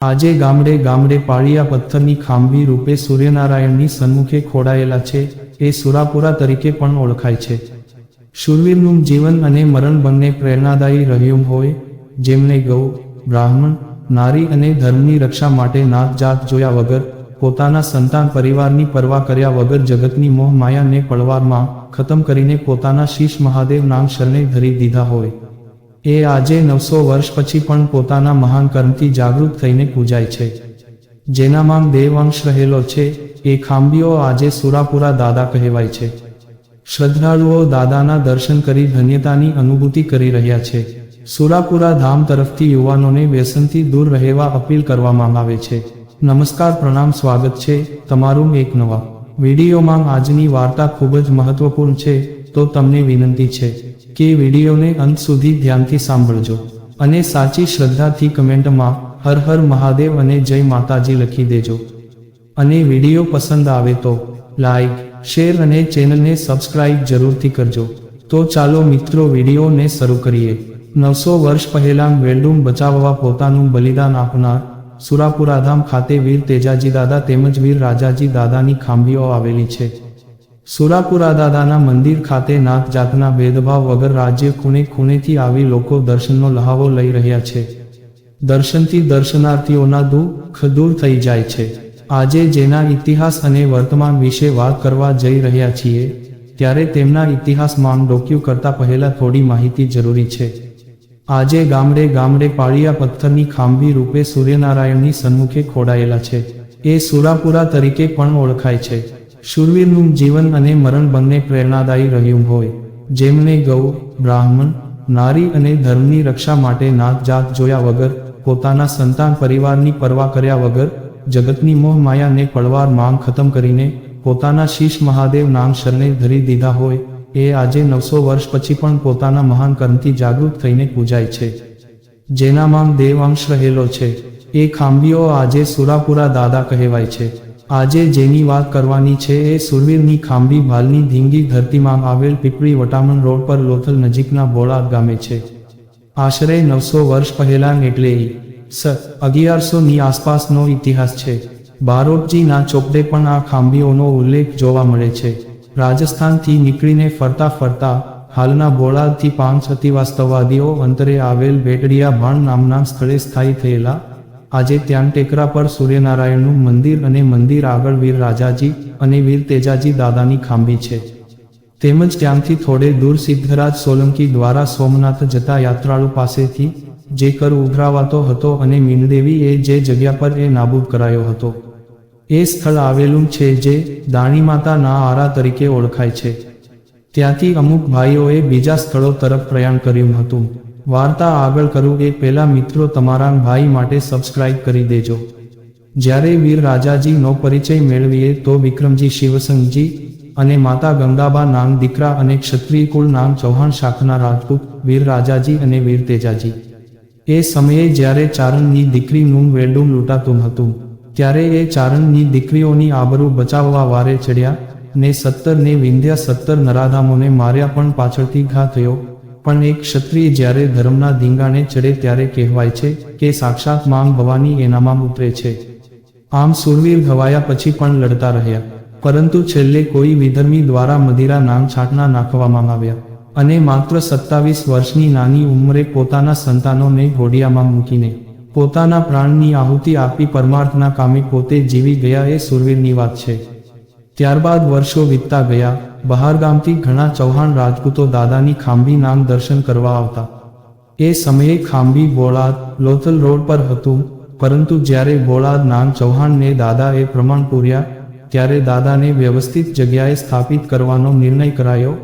આજે ગામડે ગામડે પાળિયા પથ્થરની ખાંભી રૂપે સૂર્યનારાયણની સન્મુખે ખોડાયેલા છે, એ સુરાપુરા તરીકે પણ ઓળખાય છે. શૂરવીરનું જીવન અને મરણ બંને પ્રેરણાદાયી રહ્યું હોય જેમને ગૌ, બ્રાહ્મણ, નારી અને ધર્મની રક્ષા માટે નાત જાત જોયા વગર, પોતાના સંતાન પરિવારની પરવા કર્યા વગર જગતની મોહ માયાને પળવારમાં ખતમ કરીને પોતાના શીશ મહાદેવ નામ શરણે ધરી દીધા હોય. એ આજે નવસો વર્ષ પછી પણ પોતાના મહાન કર્મથી જાગૃત થઈને પૂજાય છે. જેનામાં દેવાંશ રહેલો છે, એ ખાંબીઓ આજે સુરાપુરા દાદા કહેવાય છે. શ્રદ્ધાળુઓ દાદાના દર્શન કરી ધન્યતાની અનુભૂતિ કરી રહ્યા છે. સુરાપુરા ધામ તરફથી યુવાનોને વ્યસનથી દૂર રહેવા અપીલ કરવામાં આવે છે. નમસ્કાર, પ્રણામ, સ્વાગત છે તમારું એક નવા વિડીયોમાં. આજની વાર્તા ખૂબ જ મહત્વપૂર્ણ છે, તો તમને વિનંતી છે. કે વિડીયોને અંત સુધી ધ્યાનથી સાંભળજો અને સાચી શ્રદ્ધાથી કમેન્ટમાં હર હર મહાદેવ અને જય માતાજી લખી દેજો. અને વીડિયો પસંદ આવે તો લાઈક, શેર અને ચેનલને સબસ્ક્રાઇબ જરૂરથી કરજો. તો ચાલો મિત્રો વિડીયોને શરૂ કરીએ. નવસો વર્ષ પહેલાં વેલ્ડુમ બચાવવા પોતાનું બલિદાન આપનાર સુરાપુરાધામ ખાતે વીર તેજાજી દાદા તેમજ વીર રાજાજી દાદાની ખાંભીઓ આવેલી છે. સુરાપુરા દાદાના મંદિર ખાતે નાત જાતના ભેદભાવ વગર રાજ્ય ખૂણે ખૂણેથી આવી લોકો દર્શનનો લહાવો લઈ રહ્યા છે. દર્શનથી દર્શનાર્થીઓના દુઃખ દૂર થઈ જાય છે. આજે જેના ઇતિહાસ અને વર્તમાન વિશે વાત કરવા જઈ રહ્યા છીએ, ત્યારે તેમના ઇતિહાસમાં ડોક્યુ કરતા પહેલા થોડી માહિતી જરૂરી છે. આજે ગામડે ગામડે પાળિયા પથ્થરની ખાંભી રૂપે સૂર્યનારાયણની સન્મુખે ખોડાયેલા છે. એ સુરાપુરા તરીકે પણ ઓળખાય છે. શૂરવીરનું જીવન અને મરણ બંને પ્રેરણાદાયી રહ્યું હોય. જેમને ગૌ, બ્રાહ્મણ, નારી અને ધર્મની રક્ષા માટે નાત જાત જોયા વગર, પોતાના સંતાન પરિવારની પરવા કર્યા વગર, જગતની મોહ માયાને પળવાર માંગ ખતમ કરીને, પોતાના શીશ મહાદેવ નામ શરણે ધરી દીધા હોય, એ આજે નવસો વર્ષ પછી પણ પોતાના મહાન કર્મથી જાગૃત થઈને પૂજાય છે. જેનામાં દેવાંશ રહેલો છે. એ ખાંભીઓ આજે સુરાપુરા દાદા કહેવાય છે. આજે જેની વાત કરવાની છે એ સુરવીરની ખાંભી ભાલની ધીંગી ધરતીમાં આવેલ પીપળી વટામણ રોડ પર લોથલ નજીકના બોળા ગામે છે. આશરે નવસો વર્ષ પહેલાં એટલે સ અગિયારસો ની આસપાસનો ઇતિહાસ છે. બારોટજીના ચોપડે પણ આ ખાંભીઓનો ઉલ્લેખ જોવા મળે છે. રાજસ્થાનથી નીકળીને ફરતા ફરતા હાલના બોળાદથી પાંચ અતિવાસ્તવવાદીઓ અંતરે આવેલ બેટડિયા ભાણ નામના સ્થળે સ્થાયી થયેલા આજે ત્યાં ટેકરા પર સૂર્યનારાયણનું મંદિર અને મંદિર આગળ વીર રાજાજી અને વીર તેજાજી દાદાની ખાંભી છે. તેમજ ત્યાંથી થોડે દૂર સિદ્ધરાજ સોલંકી દ્વારા સોમનાથ જતા યાત્રાળુ પાસેથી જે કર ઉઘરાવાતો હતો અને મીનદેવી એ જે જગ્યા પર એ નાબૂદ કરાયો હતો. એ સ્થળ આવેલું છે જે દાણી માતાના આરા તરીકે ઓળખાય છે. ત્યાંથી અમુક ભાઈઓએ બીજા સ્થળો તરફ પ્રયાણ કર્યું હતું. વાર્તા આગળ કરું એ પહેલા મિત્રો તમારા ભાઈ માટે સબસ્ક્રાઇબ કરી દેજો. જ્યારે વીર રાજાજીનો પરિચય મેળવીએ તો વિક્રમજી શિવસંગજી અને માતા ગંગાબા નામ દીકરા અને ક્ષત્રિય કુળ નામ ચૌહાણ શાખના રાજપૂત વીર રાજાજી અને વીર તેજાજી. એ સમયે જ્યારે ચારણની દીકરીનું વેડું લૂંટાતું હતું, ત્યારે એ ચારણની દીકરીઓની આબરૂ બચાવવા વારે ચડ્યા ને સત્તરને વિંધ્યા સત્તર નરાધામોને માર્યા પણ પાછળથી ઘા થયો પણ એક ક્ષત્રિય જ્યારે ધર્મના ધીંગાણે ચડે ત્યારે કહેવાય છે કે સાક્ષાત માંગ ભવાની એનામાં ઉતરે છે. આમ સુરવીર ઘવાયા પછી પણ લડતા રહ્યા. પરંતુ છેલ્લે કોઈ વિધર્મી દ્વારા મદિરા નામ છાંટના નાખવામાં આવ્યા અને માત્ર સત્તાવીસ વર્ષની નાની ઉંમરે પોતાના સંતાનોને ઘોડિયામાં મૂકીને પોતાના પ્રાણની આહુતિ આપી પરમાર્થના કામે પોતે જીવી ગયા એ સુરવીરની વાત છે. ત્યારબાદ વર્ષો વીતતા ગયા. બહારગામથી ઘણા ચૌહાણ રાજપૂતો દાદાની ખાંભી નામ દર્શન કરવા આવતા. એ સમયે ખાંભી બોળાદ લોથલ રોડ પર હતું, પરંતુ જ્યારે બોળાદ નામ ચૌહાણને દાદાએ પ્રમાણ પૂર્યા, ત્યારે દાદાને વ્યવસ્થિત જગ્યાએ સ્થાપિત કરવાનો નિર્ણય કરાયો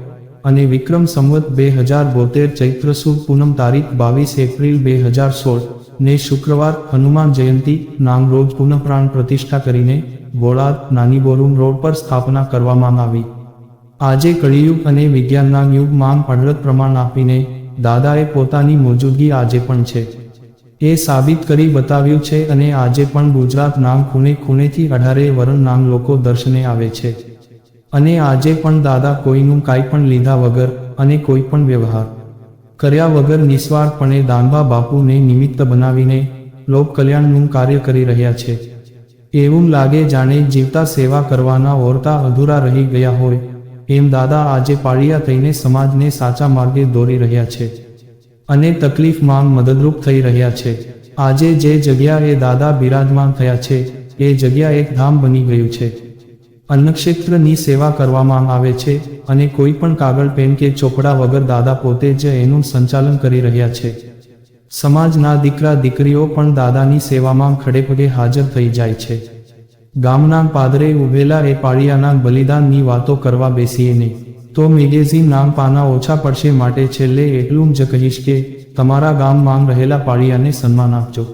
અને વિક્રમ સંવત બે હજાર બોતેર ચૈત્ર સુદ પૂનમ તારીખ બાવીસ એપ્રિલ બે હજાર સોળ ને શુક્રવાર હનુમાન જયંતી નામ રોજ પુનઃપ્રાણ પ્રતિષ્ઠા કરીને બોળાદ નાની બોરુમ રોડ પર સ્થાપના કરવામાં આવી. આજે કળિયુગ અને વિજ્ઞાનના યુગમાં અઢળક પ્રમાણ આપીને દાદાએ પોતાની મોજૂદગી આજે પણ છે. એ સાબિત કરી બતાવ્યું છે અને આજે પણ ગુજરાત નામ ખૂણે ખૂણેથી અઢારે વરણ નામ લોકો દર્શને આવે છે. અને આજે પણ દાદા કોઈનું કાંઈ પણ લીધા વગર અને કોઈ પણ વ્યવહાર કર્યા વગર નિસ્વાર્થપણે દાંભા બાપુને નિમિત્ત બનાવીને લોક કલ્યાણનું કાર્ય કરી રહ્યા છે. એવું લાગે જાણે જીવતા સેવા કરવાના ઓરતા અધૂરા રહી ગયા હોય. એમ દાદા આજે પાળિયા થઈને સમાજને સાચા માર્ગે દોરી રહ્યા છે. અને તકલીફમાં મદદરૂપ થઈ રહ્યા છે. આજે જે જગ્યાએ દાદા બિરાજમાન થયા છે, એ જગ્યા એક ધામ બની ગયું છે. અન્નક્ષેત્રની સેવા કરવામાં આવે છે અને કોઈ પણ કાગળ, પેન કે ચોપડા વગર દાદા પોતે જ એનું સંચાલન કરી રહ્યા છે. સમાજના દીકરા દીકરીઓ પણ દાદાની સેવામાં ખડેપગે હાજર થઈ જાય છે. ગામના પાદરે ઉભેલા એ પાળિયાના બલિદાનની વાતો કરવા બેસીએ નહીં તો મેગેઝિન નામ પાના ઓછા પડશે માટે છેલ્લે એટલું જ કહીશ કે, તમારા ગામમાં રહેલા પાળિયાને સન્માન આપજો.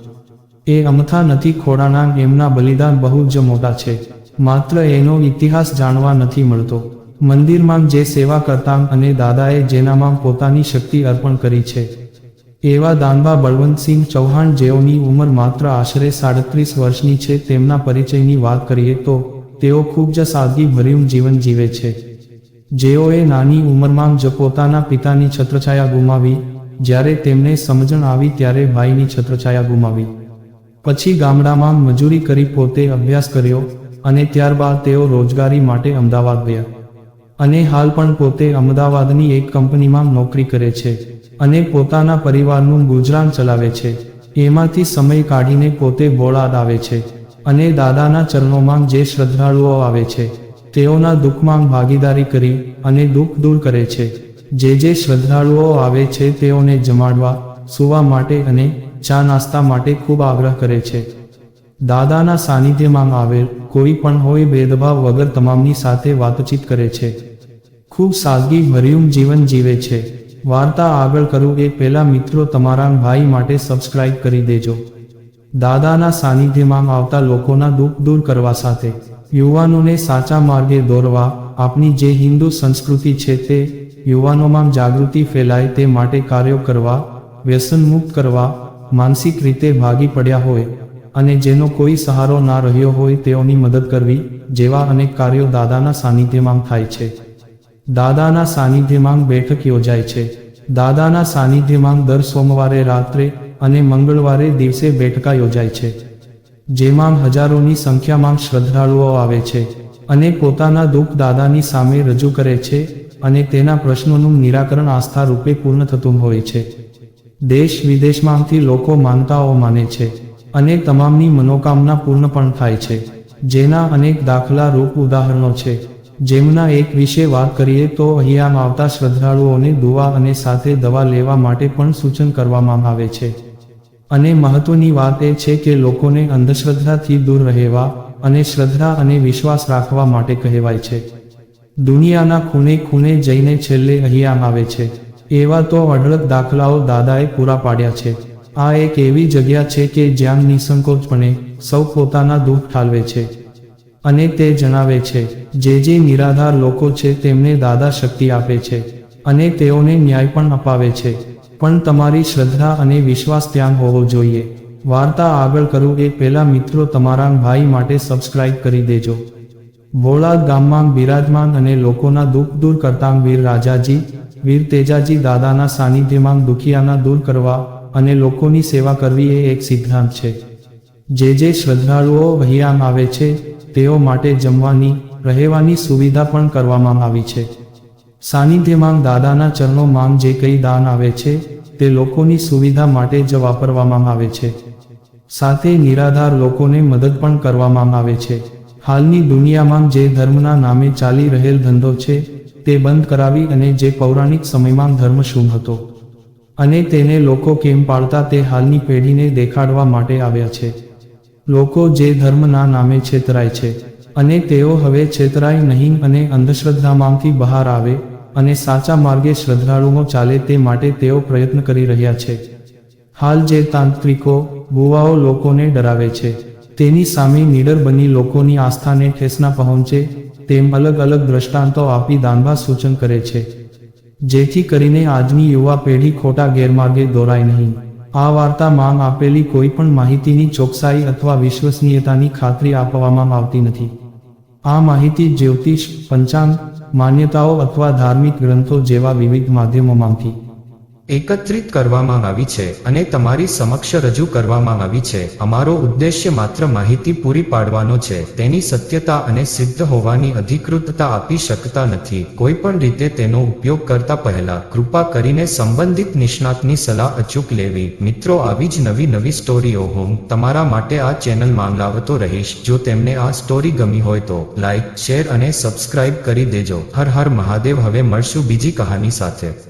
એ અમથા નથી ખોડાના એમના બલિદાન બહુ જ મોટા છે. માત્ર એનો ઇતિહાસ જાણવા નથી મળતો. મંદિરમાં જે સેવા કરતા અને દાદાએ જેનામાં પોતાની શક્તિ અર્પણ કરી છે. એવા દાનબા બળવંતસિંહ ચૌહાણ જેઓની ઉંમર માત્ર આશરે સાડત્રીસ વર્ષની છે, તેમના પરિચયની વાત કરીએ તો તેઓ ખૂબ જ સાદગી ભર્યું જીવન જીવે છે. જેઓએ નાની ઉંમરમાં જ પોતાના પિતાની છત્રછાયા ગુમાવી, જ્યારે તેમને સમજણ આવી ત્યારે ભાઈની છત્રછાયા ગુમાવી. પછી ગામડામાં મજૂરી કરી પોતે અભ્યાસ કર્યો અને ત્યારબાદ તેઓ રોજગારી માટે અમદાવાદ ગયા. અને હાલ પણ પોતે અમદાવાદની એક કંપનીમાં નોકરી કરે છે. અને પોતાના પરિવારનું ગુજરાન ચલાવે છે. એમાંથી સમય કાઢીને પોતે બોળાદ આવે છે અને દાદાના ચરણોમાં જે શ્રદ્ધાળુઓ આવે છે, તેઓના દુઃખમાં ભાગીદારી કરી અને દુઃખ દૂર કરે છે. જે જે શ્રદ્ધાળુઓ આવે છે તેઓને જમાડવા, સુવા માટે અને ચા નાસ્તા માટે ખૂબ આગ્રહ કરે છે. દાદાના સાનિધ્યમાં આવેલ કોઈ પણ હોય ભેદભાવ વગર તમામની સાથે વાતચીત કરે છે. ખૂબ સાદગી ભર્યું જીવન જીવે છે. વાર્તા આગળ કરું એ પહેલા મિત્રો તમારા ભાઈ માટે સબસ્ક્રાઇબ કરી દેજો. દાદાના સાનિધ્યમાં આવતા લોકોના દુઃખ દૂર કરવા સાથે યુવાનોને સાચા માર્ગે દોરવા આપની જે હિન્દુ સંસ્કૃતિ છે તે યુવાનોમાં જાગૃતિ ફેલાય તે માટે કાર્યો કરવા વ્યસનમુક્ત કરવા, માનસિક રીતે ભાગી પડ્યા હોય અને જેનો કોઈ સહારો ના રહ્યો હોય તેઓની મદદ કરવી જેવા અનેક કાર્યો દાદાના સાનિધ્યમાં થાય છે. દાદાના સાનિધ્યમાં બેઠક યોજાય છે. દાદાના સાનિધ્યમાં દર સોમવારે રાત્રે અને મંગળવારે દિવસે બેઠકા યોજાય છે. જેમાં હજારોની સંખ્યામાં શ્રદ્ધાળુઓ આવે છે અને પોતાના દુઃખ દાદાની સામે રજૂ કરે છે અને તેના પ્રશ્નોનું નિરાકરણ આસ્થા રૂપે પૂર્ણ થતું હોય છે. દેશ વિદેશમાંથી લોકો માનતાઓ માને છે અને તમામની મનોકામના પૂર્ણ પણ થાય છે. જેના અનેક દાખલા રૂપ ઉદાહરણો છે. જેમના એક વિશે વાત કરીએ તો અહીંયા આવતા શ્રદ્ધાળુઓને દુવા અને સાથે દવા લેવા માટે પણ સૂચન કરવામાં આવે છે. અને મહત્વની વાત એ છે કે લોકોને અંધશ્રદ્ધાથી દૂર રહેવા અને શ્રદ્ધા અને વિશ્વાસ રાખવા માટે કહેવાય છે. દુનિયાના ખૂણે ખૂણે જઈને છેલ્લે અહીંયા આવે છે. એવા તો અઢળક દાખલાઓ દાદાએ પૂરા પાડ્યા છે. આ એક એવી જગ્યા છે કે જ્યાં નિસંકોચપણે સૌ પોતાના દુઃખ ઠાલવે છે. અને તે જણાવે છે, જે જે નિરાધાર લોકો છે તેમને દાદા શક્તિ આપે છે અને તેઓને ન્યાય પણ અપાવે છે. પણ તમારી શ્રદ્ધા અને વિશ્વાસ ત્યાં હોવો જોઈએ. વાર્તા આગળ કરું એ પહેલા મિત્રો તમારા ભાઈ માટે સબસ્ક્રાઇબ કરી દેજો. ભોળાદ ગામમાં બિરાજમાન અને લોકોના દુઃખ દૂર કરતા વીર રાજાજી, વીર તેજાજી દાદાના સાનિધ્યમાં દુખિયાના દૂર કરવા અને લોકોની સેવા કરવી એ એક સિદ્ધાંત છે. જે જે શ્રદ્ધાળુઓ વહિયામ આવે છે તેઓ માટે જમવાની, રહેવાની સુવિધા પણ કરવામાં આવી છે. સાનિધ્યમાં દાદાના ચરણોમાં જે કંઈ દાન આવે છે, તે લોકોની સુવિધા માટે જ વાપરવામાં આવે છે. સાથે નિરાધાર લોકોને મદદ પણ કરવામાં આવે છે. હાલની દુનિયામાં જે ધર્મના નામે ચાલી રહેલ ધંધો છે, તે બંધ કરાવી અને જે પૌરાણિક સમયમાં ધર્મ શું હતો અને તેને લોકો કેમ પાળતા તે હાલની પેઢીને દેખાડવા માટે આવ્યા છે. લોકો જે ધર્મના નામે છેતરાય છે અને તેઓ હવે છેતરાય નહીં અને અંધશ્રદ્ધામાંથી બહાર આવે અને સાચા માર્ગે શ્રદ્ધાળુઓ ચાલે તે માટે તેઓ પ્રયત્ન કરી રહ્યા છે. હાલ જે તાંત્રિકો બુવાઓ લોકોને ડરાવે છે, તેની સામે નીડર બની લોકોની આસ્થાને ઠેસના પહોંચે, તેમ અલગ અલગ દ્રષ્ટાંતો આપી દાનભા સૂચન કરે છે. જેથી કરીને આજની યુવા પેઢી ખોટા ગેરમાર્ગે દોરાય નહીં. આ વાર્તા વાર્તામાં આપેલી કોઈ પણ માહિતીની ચોકસાઈ અથવા વિશ્વસનીયતાની ખાતરી આપવામાં આવતી નથી. આ માહિતી જ્યોતિષ, પંચાંગ, માન્યતાઓ અથવા ધાર્મિક ગ્રંથો જેવા વિવિધ માધ્યમોમાંથી એકત્રિત કરવામાં આવી છે અને તમારી સમક્ષ રજૂ કરવામાં આવી છે. અમારો ઉદ્દેશ્ય માત્ર માહિતી પૂરી પાડવાનો છે. તેની સત્યતા અને સિદ્ધ હોવાની અધિકૃતતા આપી શકતા નથી. કોઈપણ રીતે તેનો ઉપયોગ કરતા પહેલા કૃપા કરીને સંબંધિત નિષ્ણાતની સલાહ અચૂક લેવી. મિત્રો, આવી જ નવી નવી સ્ટોરીઓ હું તમારા માટે આ ચેનલમાં લાવતો રહીશ. જો તેમને આ સ્ટોરી ગમી હોય તો લાઇક શેર અને સબસ્ક્રાઇબ કરી દેજો. હર હર મહાદેવ. હવે મળશું બીજી કહાની સાથે.